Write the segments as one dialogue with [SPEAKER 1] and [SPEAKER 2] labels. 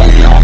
[SPEAKER 1] Hallelujah.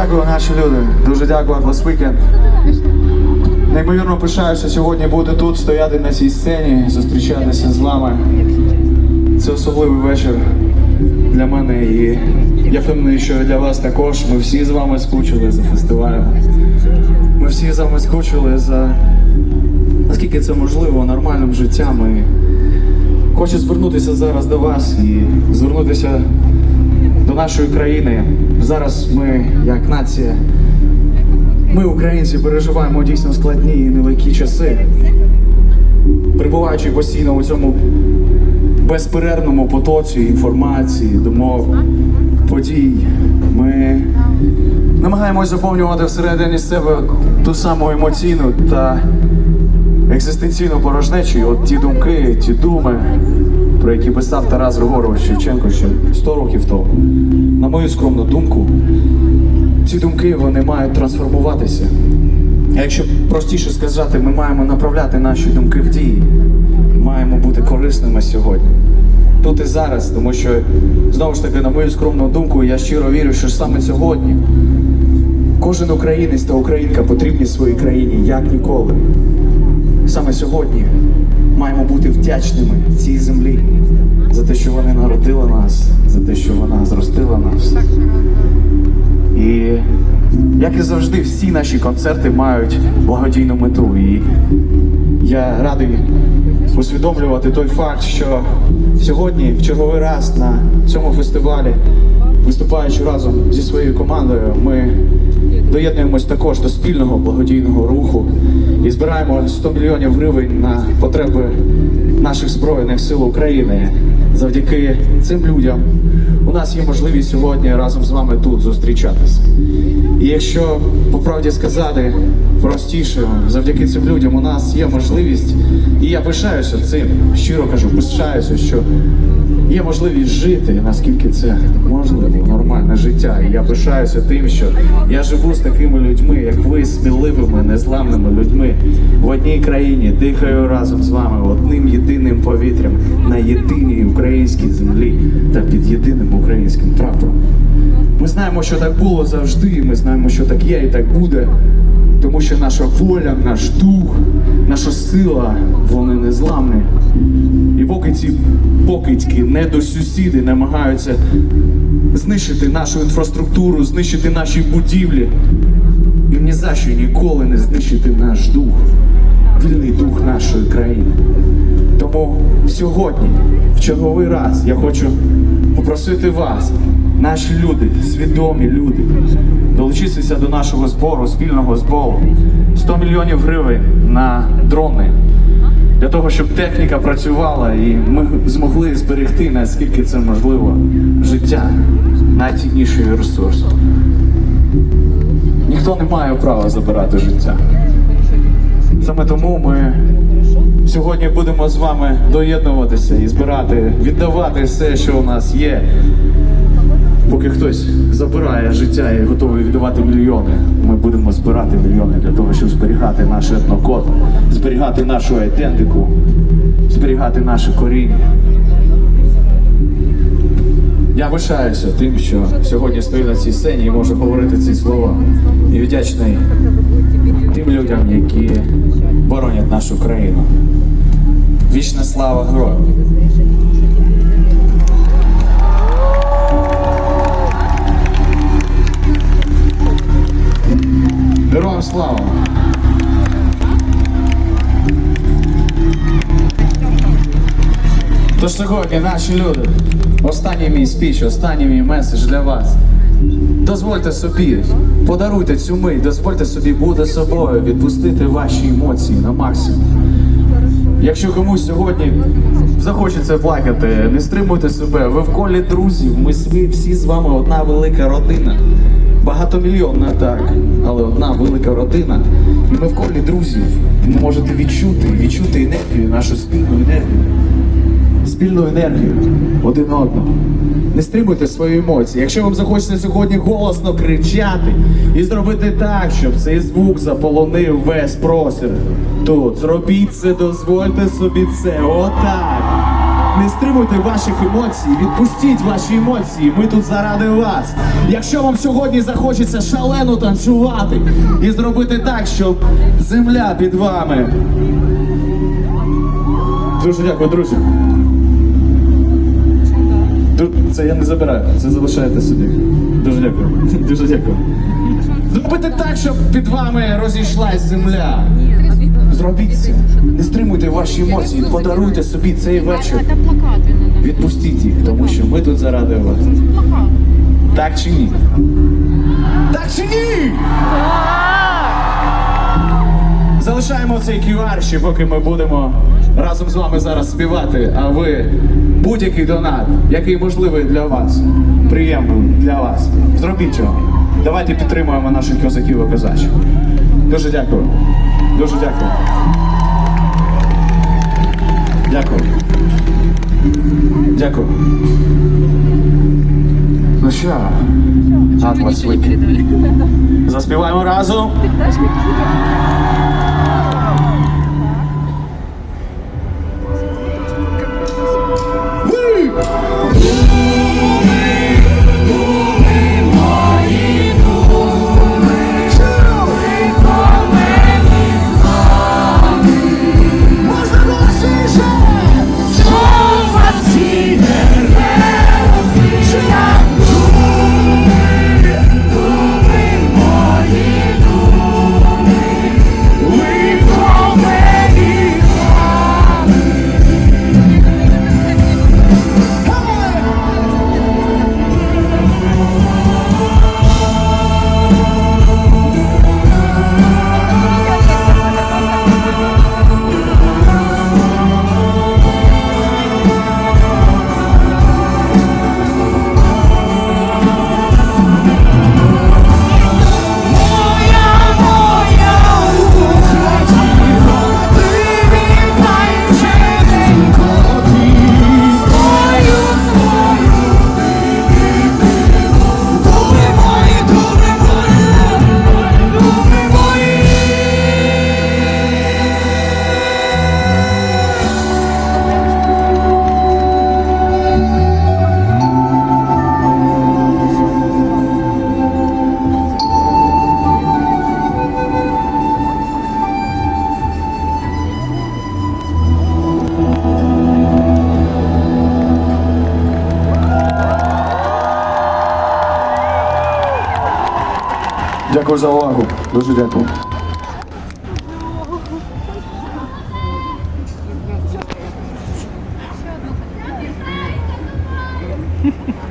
[SPEAKER 1] Дякую, наші люди. Дуже дякую, Atlas Неймовірно пишаюся сьогодні бути тут, стояти на цій сцені, зустрічатися з вами. Це особливий вечір для мене і я впевнений, що для вас також. Ми всі з вами скучили за фестивалем. Ми всі з вами скучили за наскільки це можливо нормальним життям. І хочу звернутися зараз до вас і звернутися до нашої країни. Зараз ми, як нація, ми, українці, переживаємо дійсно складні і нелегкі часи. Перебуваючи постійно у цьому безперервному потоці інформації, думок, подій, ми намагаємось заповнювати всередині себе ту саму емоційну та екзистенційну порожнечу. От ті думки, ті думи, про які писав Тарас Григорович Шевченко ще 100 років тому. На мою скромну думку, ці думки вони мають трансформуватися. А якщо простіше сказати, ми маємо направляти наші думки в дії, маємо бути корисними сьогодні. Тут і зараз, тому що знову ж таки, на мою скромну думку, я щиро вірю, що саме сьогодні кожен українець та українка потрібні своїй країні як ніколи. Саме сьогодні маємо бути вдячними цій землі за те, що вони народили нас, за те, що вона зростила нас. І як і завжди, всі наші концерти мають благодійну мету. І я радий усвідомлювати той факт, що сьогодні, в черговий раз на цьому фестивалі, виступаючи разом зі своєю командою, ми доєднуємось також до спільного благодійного руху і збираємо 100 мільйонів гривень на потреби наших збройних сил України. Завдяки цим людям у нас є можливість сьогодні разом з вами тут зустрічатися. І якщо по правді сказати простіше, завдяки цим людям у нас є можливість, і я пишаюся цим, щиро кажу, пишаюся, що є можливість жити, наскільки це можливо, нормальне життя. І я пишаюся тим, що я живу з такими людьми, як ви, сміливими, незламними людьми в одній країні, дихаю разом з вами одним єдиним повітрям на єдиній українській землі та під єдиним українським прапором. Ми знаємо, що так було завжди. Ми знаємо, що так є і так буде. Тому що наша воля, наш дух, наша сила, вони незламні. І поки ці покидьки, недосусіди намагаються знищити нашу інфраструктуру, знищити наші будівлі, їм ні за що ніколи не знищити наш дух, вільний дух нашої країни. Тому сьогодні, в черговий раз, я хочу попросити вас, наші люди, свідомі люди, долучитися до нашого збору, спільного збору, 100 мільйонів гривень на дрони. Для того, щоб техніка працювала і ми змогли зберегти, наскільки це можливо, життя найцінніший ресурс. Ніхто не має права забирати життя. Саме тому ми сьогодні будемо з вами доєднуватися і збирати, віддавати все, що у нас є. Поки хтось забирає життя і готовий віддавати мільйони, ми будемо збирати мільйони для того, щоб зберігати наш етнокод, зберігати нашу айдентику, зберігати наше коріння. Я пишаюся тим, що сьогодні стою на цій сцені і можу говорити ці слова. І вдячний тим людям, які боронять нашу країну. Вічна слава героям! Героям слава! Тож сьогодні наші люди, останній мій спіч, останній мій меседж для вас. Дозвольте собі, подаруйте цю мить, дозвольте собі бути собою, відпустити ваші емоції на максимум. Якщо комусь сьогодні захочеться плакати, не стримуйте себе. Ви в колі друзів. Ми всі з вами одна велика родина. Багатомільйонна, так, але одна велика родина. І ми в колі друзів. І ви можете відчути, відчути енергію, нашу спільну енергію. Спільну енергію один одного. Не стримуйте свої емоції. Якщо вам захочеться сьогодні голосно кричати і зробити так, щоб цей звук заполонив весь простір. Тут зробіть це, дозвольте собі це. Отак. Не стримуйте ваших емоцій, відпустіть ваші емоції. Ми тут заради вас. Якщо вам сьогодні захочеться шалено танцювати і зробити так, щоб земля під вами. Дуже дякую, друзі. Це я не забираю, це залишаєте собі. Дуже дякую. Дуже дякую. Зробити так, щоб під вами розійшлась земля. Зробіть це. Не стримуйте ваші емоції, подаруйте собі цей вечір.
[SPEAKER 2] Это плакаты надо.
[SPEAKER 1] Відпустіть їх, тому що ми тут заради вас.
[SPEAKER 2] Плакаты.
[SPEAKER 1] Так чи ні? Так чи ні? Залишаємо цей QR, ще поки ми будемо разом з вами зараз співати, а ви будь-який донат, який можливий для вас, приємним для вас. Зробіть його. Давайте підтримуємо наших козаків і козачок. Дуже дякую. Дуже дякую. Дякую. Дякую. Ну що, Атлас Вики. Заспіваємо разом. Дякую за увагу. Дуже дякую.
[SPEAKER 2] серце,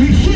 [SPEAKER 1] Six